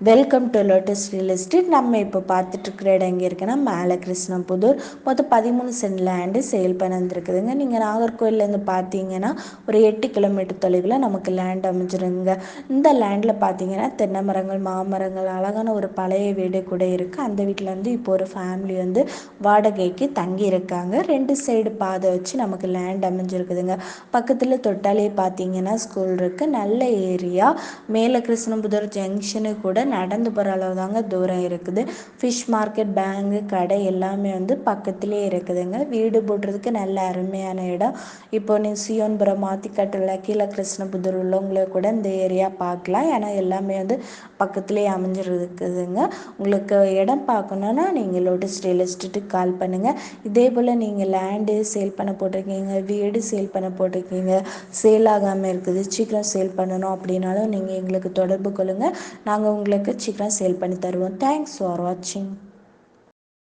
Welcome to Lotus real estate நம்ம இப்போ பார்த்துட்ருக்குற இடம் எங்கே இருக்குன்னா மேலே கிருஷ்ணபுதூர் மொத்தம் பதிமூணு சென்ட் லேண்டு சேல் பண்ண நீங்கள் நாகர்கோவிலேருந்து பார்த்தீங்கன்னா ஒரு எட்டு கிலோமீட்டர் தொலைவில் நமக்கு லேண்ட் அமைஞ்சிருங்க. இந்த லேண்டில் பார்த்தீங்கன்னா தென்னை மரங்கள் மாமரங்கள் அழகான ஒரு பழைய வீடு கூட இருக்குது அந்த வீட்டில் வந்து இப்போ ஒரு ஃபேமிலி வந்து வாடகைக்கு தங்கி இருக்காங்க ரெண்டு சைடு பாதை வச்சு நமக்கு லேண்ட் அமைஞ்சிருக்குதுங்க. பக்கத்தில் தொட்டாலே பார்த்தீங்கன்னா ஸ்கூல் இருக்குது நல்ல ஏரியா மேலே கிருஷ்ணபுதூர் ஜங்ஷனு கூட நடந்து போகிற அளவு தாங்க தூரம் இருக்குது. ஃபிஷ் மார்க்கெட் பேங்கு கடை எல்லாமே வந்து பக்கத்துலேயே இருக்குதுங்க. வீடு போடுறதுக்கு நல்ல அருமையான இடம். இப்போ நீ சியோன்புரம் மாத்திக்கட்டில் கீழே கிருஷ்ணபுத்தூர் உள்ளவங்கள கூட இந்த ஏரியா பார்க்கலாம். ஏன்னா எல்லாமே வந்து பக்கத்துலேயே அமைஞ்சிருக்குதுங்க. உங்களுக்கு இடம் பார்க்கணுன்னா நீங்கள் லோட்டஸ் ரியல் எஸ்டேட்டுக்கு கால் பண்ணுங்கள் இதே போல் நீங்கள் லேண்டு சேல் பண்ண போட்டிருக்கீங்க வீடு சேல் பண்ண போட்டிருக்கீங்க சேல் ஆகாமல் இருக்குது சீக்கிரம் சேல் பண்ணணும் அப்படின்னாலும் நீங்கள் எங்களுக்கு தொடர்பு கொள்ளுங்கள் நாங்கள் உங்களுக்கு உங்களுக்கு சீக்கிரம் சேல் பண்ணி தருவோம். தேங்க்ஸ் ஃபார் வாட்சிங்